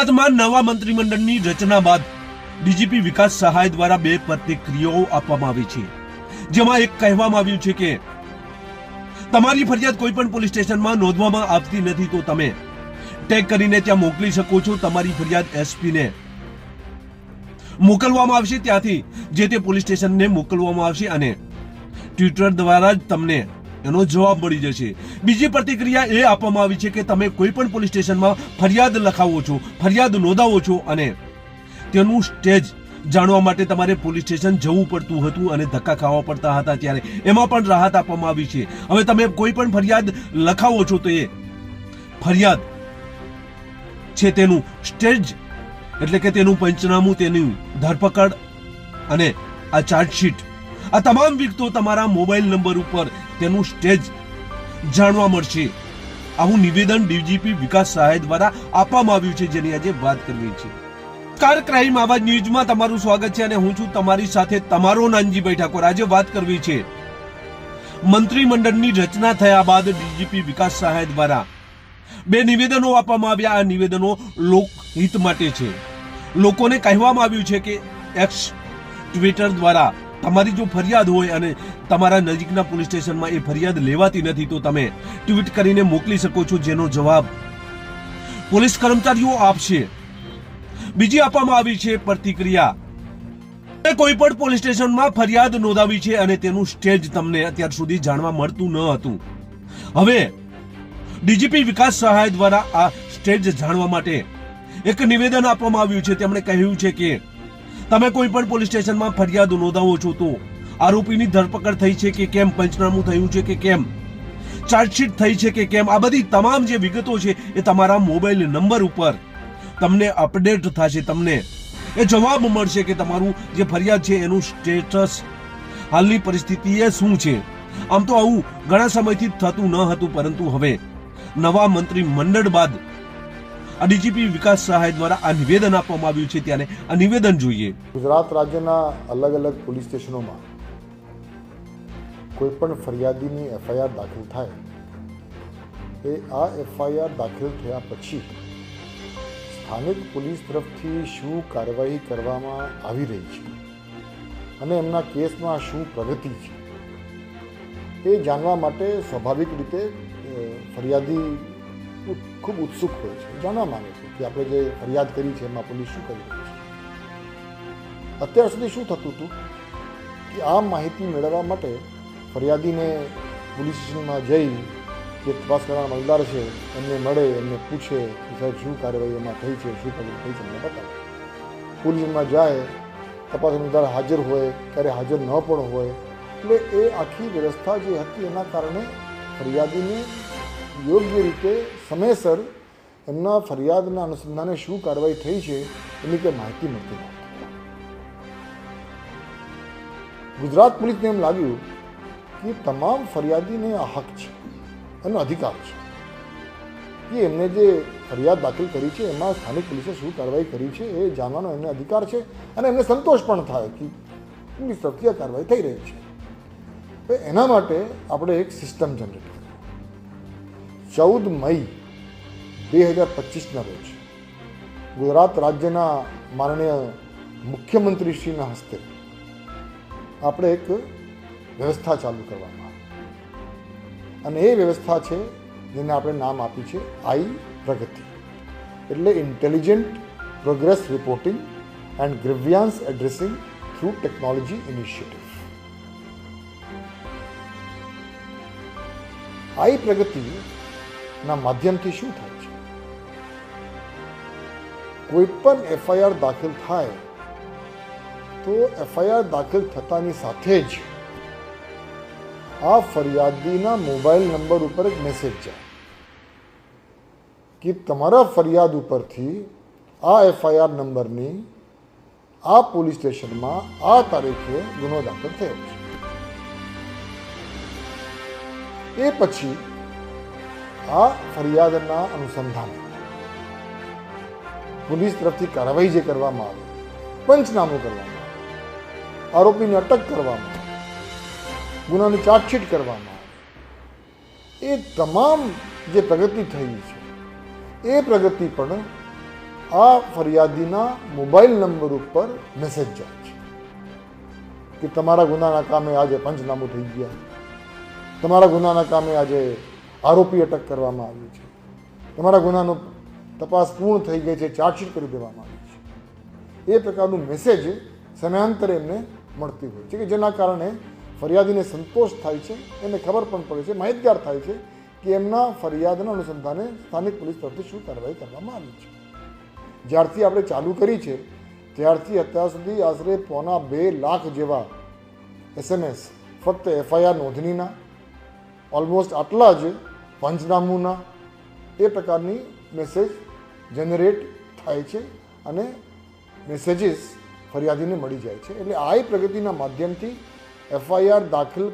ગુજરાતમાં નવા મંત્રીમંડળની રચના બાદ ડીજીપી વિકાસ સહાય દ્વારા બે પ્રતિક્રિયાઓ આપવામાં આવી છે. જેમાં એક કહેવામાં આવ્યું છે કે, તમારી ફરિયાદ કોઈ પણ પોલીસ સ્ટેશનમાં નોંધવામાં આવતી નથી તો તમે ટેગ કરીને ત્યાં મોકલી શકો છો. તમારી ફરિયાદ એસપીને મોકલવામાં આવશે. ત્યાંથી જે તે પોલીસ સ્ટેશનને મોકલવામાં આવશે અને ટ્વિટર દ્વારા જ તમને એનો જવાબ મળી જશે. બીજી પ્રતિક્રિયા એ આપવામાં આવી છે કે તમે કોઈ પણ પોલીસ સ્ટેશનમાં ફરિયાદ લખાવો છો, ફરિયાદ નોંધાવો છો અને તેનું સ્ટેજ જાણવા માટે તમારે પોલીસ સ્ટેશન જવું પડતું હતું અને ધક્કા ખાવા પડતા હતા ત્યારે. એમાં પણ રાહત આપવામાં આવી છે. હવે તમે કોઈ પણ ફરિયાદ લખાવો છો તો એ ફરિયાદ છે તેનું સ્ટેજ, એટલે કે તેનું પંચનામું, તેની ધરપકડ અને આ ચાર્જશીટ. આ તમામ વિગતો તમારા મોબાઈલ નંબર ઉપર તેનું સ્ટેજ જાણવા મળશે. આવું નિવેદન ડીજીપી વિકાસ સહાય દ્વારા આપવામાં આવ્યું છે, જેની આજે વાત કરવી છે. કાર ક્રાઇમ આવાજ ન્યૂઝમાં તમારું સ્વાગત છે અને હું છું તમારી સાથે તમારો નાનજીભાઈ ઠાકોર. આજે વાત કરવી છે. મંત્રીમંડળની રચના થયા બાદ ડીજીપી વિકાસ સહાય દ્વારા બે નિવેદનો આપવામાં આવ્યા. આ નિવેદનો લોકહિત માટે છે. લોકોને કહેવામાં આવ્યું છે કે એક્સ ટ્વિટર દ્વારા તમારી જો ફરિયાદ હોય અને તમારા નજીકના પોલીસ સ્ટેશનમાં એ ફરિયાદ લેવાતી નથી, તો તમે ટ્વીટ કરીને મોકલી શકો છો જેનો જવાબ પોલીસ કર્મચારીઓ આપશે. બીજી આપવામાં આવી છે પ્રતિક્રિયા. કોઈ પણ પોલીસ સ્ટેશનમાં ફરિયાદ નોંધાવી છે અને તેનું સ્ટેજ તમને અત્યાર સુધી જાણવા મળતું ન હતું. હવે, ડીજીપી વિકાસ સહાય દ્વારા આ સ્ટેજ જાણવા માટે એક નિવેદન આપવામાં આવ્યું છે. તેમણે કહ્યું છે કે તમે કોઈ પણ પોલીસ સ્ટેશનમાં ફરિયાદ નોંધાવો છો તો આરોપીની ધરપકડ થઈ છે કે કેમ? પંચનામું થયું છે કે કેમ? ચાર્જશીટ થઈ છે કે કેમ? આ બધી તમામ જે વિગતો છે એ તમારા મોબાઈલ નંબર ઉપર તમને અપડેટ થશે તમને. એ જવાબ મળશે કે તમારું જે ફરિયાદ છે એનું સ્ટેટસ, હાલની પરિસ્થિતિ એ શું છે? આમ તો આવું ઘણા સમયથી થતું ન હતું, પરંતુ હવે નવા મંત્રી મંડળ બાદ ડીજીપી વિકાસ સહાય દ્વારા આ નિવેદન આપવામાં આવ્યું છે ત્યારે આ નિવેદન જોઈએ. ગુજરાત રાજ્યના અલગ અલગ પોલીસ સ્ટેશનોમાં કોઈ પણ ફરિયાદીની એફઆઈઆર દાખલ થાય, એ આ એફઆઈઆર દાખલ થયા પછી સ્થાનિક પોલીસ તરફથી શું કાર્યવાહી કરવામાં આવી રહી છે અને એમના કેસમાં શું પ્રગતિ છે, એ જાણવા માટે સ્વાભાવિક રીતે ફરિયાદી ઉ- ખૂબ ઉત્સુક હોય છે. જાણવા માગે છે કે આપણે જે ફરિયાદ કરી છે, એમાં પોલીસ શું કરી રહી છે? અત્યાર સુધી શું થતું હતું? કે આ માહિતી મેળવવા માટે ફરિયાદીને પોલીસ સ્ટેશનમાં જઈ જે તપાસ કરવાના મતદાર છે, એમને મળે, એમને પૂછે કે સાહેબ શું કાર્યવાહી એમાં થઈ છે, શું પ્રગતિ થઈ છે, એમને બતાવે. પોલીસમાં જાય, તપાસ મતદાર હાજર હોય, ક્યારે હાજર ન પણ હોય, એટલે એ આખી વ્યવસ્થા જે હતી એના કારણે ફરિયાદીને યોગ્ય રીતે સમયસર એમના ફરિયાદના અનુસંધાને શું કાર્યવાહી થઈ છે, એની કંઈ માહિતી મળતી નથી. ગુજરાત પોલીસને એમ લાગ્યું કે તમામ ફરિયાદીને આ હક છે એનો અધિકાર છે. કે એમને જે ફરિયાદ દાખલ કરી છે, એમાં સ્થાનિક પોલીસે શું કાર્યવાહી કરી છે એ જાણવાનો એમને અધિકાર છે અને એમને સંતોષ પણ થાય કે પોલીસ તરફથી આ કાર્યવાહી થઈ રહી છે. એના માટે આપણે એક સિસ્ટમ જનરેટ કરી ચૌદ મઈ બે હજાર પચીસના રોજ ગુજરાત રાજ્યના માનનીય મુખ્યમંત્રીશ્રીના હસ્તે આપણે એક વ્યવસ્થા ચાલુ કરવામાં આવી. અને એ વ્યવસ્થા છે જેને આપણે નામ આપ્યું છે આઈ પ્રગતિ. એટલે intelligent progress reporting and grievance addressing through technology initiative. I પ્રગતિના માધ્યમથી શું થાય છે? કોઈ પણ એફઆઈઆર દાખલ થાય, તો એફઆઈઆર દાખલ થતાની સાથે જ આ ફરિયાદીના મોબાઈલ નંબર ઉપર એક મેસેજ જાય. કે તમારા ફરિયાદ ઉપરથી આ એફઆઈઆર નંબરની આ પોલીસ સ્ટેશનમાં આ તારીખે ગુનો દાખલ થયો છે. એ પછી આ ફરિયાદના અનુસંધાને. પોલીસ તરફથી કાર્યવાહી જે કરવામાં આવે, પંચનામું કરવામાં આવે, આરોપીને અટક કરવામાં ગુનાની ચાર્જશીટ કરવામાં એ તમામ જે પ્રગતિ થઈ છે, એ પ્રગતિ પણ આ ફરિયાદીના મોબાઈલ નંબર ઉપર મેસેજ જાય છે કે તમારા ગુનાના કામે આજે પંચનામું થઈ ગયા. તમારા ગુનાના કામે આજે આરોપી અટક કરવામાં આવ્યું છે. તમારા ગુનાનો તપાસ પૂર્ણ થઈ ગઈ છે, ચાર્જશીટ કરી દેવામાં આવી છે. એ પ્રકારનું મેસેજ સમયાંતરે એમને મળતી હોય છે કે જેના કારણે ફરિયાદીને સંતોષ થાય છે, એને ખબર પણ પડે છે, માહિતગાર થાય છે કે એમના ફરિયાદના અનુસંધાને સ્થાનિક પોલીસ તરફથી શું કાર્યવાહી કરવામાં આવી છે. જ્યારથી આપણે ચાલુ કરી છે, ત્યારથી અત્યાર સુધી આશરે પોણા બે લાખ જેવા એસએમએસ, ફક્ત એફઆઈઆર નોંધણીના ઓલમોસ્ટ આટલા જ પંચનામુના એ પ્રકારની મેસેજ જનરેટ થાય છે અને મેસેજીસ ફરિયાદીને મળી જાય છે. એટલે આ પ્રગતિના માધ્યમથી એફઆઈઆર દાખલ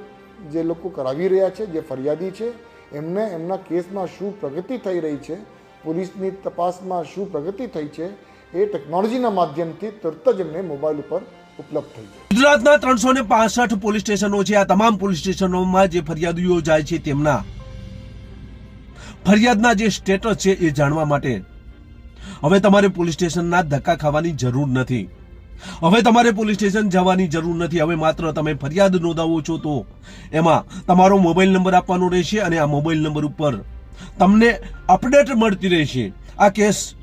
જે લોકો કરાવી રહ્યા છે, જે ફરિયાદી છે, એમને એમના કેસમાં શું પ્રગતિ થઈ રહી છે, પોલીસની તપાસમાં શું પ્રગતિ થઈ છે, એ ટેકનોલોજીના માધ્યમથી તરત જ એમને મોબાઈલ ઉપર ઉપલબ્ધ થઈ જાય. ગુજરાતના ત્રણસો ને પોલીસ સ્ટેશનો છે. આ તમામ પોલીસ સ્ટેશનોમાં જે ફરિયાદીઓ જાય છે તેમના ફરિયાદના જે સ્ટેટસ છે એ જાણવા માટે. હવે તમારે પોલીસ સ્ટેશનના ધક્કા ખાવાની જરૂર નથી. હવે તમારે પોલીસ સ્ટેશન જવાની જરૂર નથી. હવે માત્ર તમે ફરિયાદ નોંધાવો છો તો. એમાં તમારો મોબાઈલ નંબર આપવાનો રહેશે અને આ મોબાઈલ નંબર ઉપર તમને અપડેટ મળતી રહેશે. આ કેસ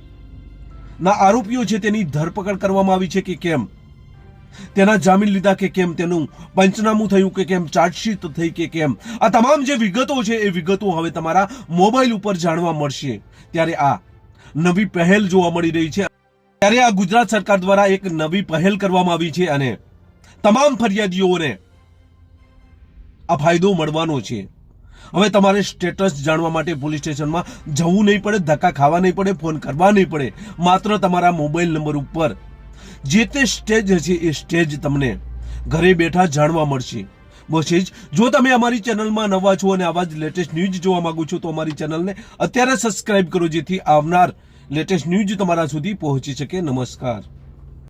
ના આરોપીઓ છે તેની ધરપકડ કરવામાં આવી છે કે કેમ? તેના જામીન લીધા કે કેમ? તેનું પંચનામું થયું કે કેમ? ચાર્જશીટ થઈ કે કેમ? આ તમામ જે વિગતો છે, એ વિગતો હવે તમારા મોબાઈલ ઉપર જાણવા મળશે. ત્યારે આ નવી પહેલ જોવા મળી રહી છે. ત્યારે આ ગુજરાત સરકાર દ્વારા એક નવી પહેલ કરવામાં આવી છે અને તમામ ફરિયાદીઓને આ ફાયદો મળવાનો છે. હવે તમારે સ્ટેટસ જાણવા માટે પોલીસ સ્ટેશનમાં જવું નહીં પડે, ધક્કા ખાવા નહીં પડે, ફોન કરવા નહીં પડે. માત્ર તમારા મોબાઈલ નંબર ઉપર જે તે સ્ટેજ હશે એ સ્ટેજ તમને ઘરે બેઠા જાણવા મળશે. બસ જ જો તમે અમારી ચેનલમાં નવા છો અને આવા જ લેટેસ્ટ ન્યૂઝ જોવા માંગો છો તો અમારી ચેનલને અત્યારે સબસ્ક્રાઇબ કરો જેથી આવનાર લેટેસ્ટ ન્યૂઝ તમારા સુધી પહોંચી શકે. નમસ્કાર.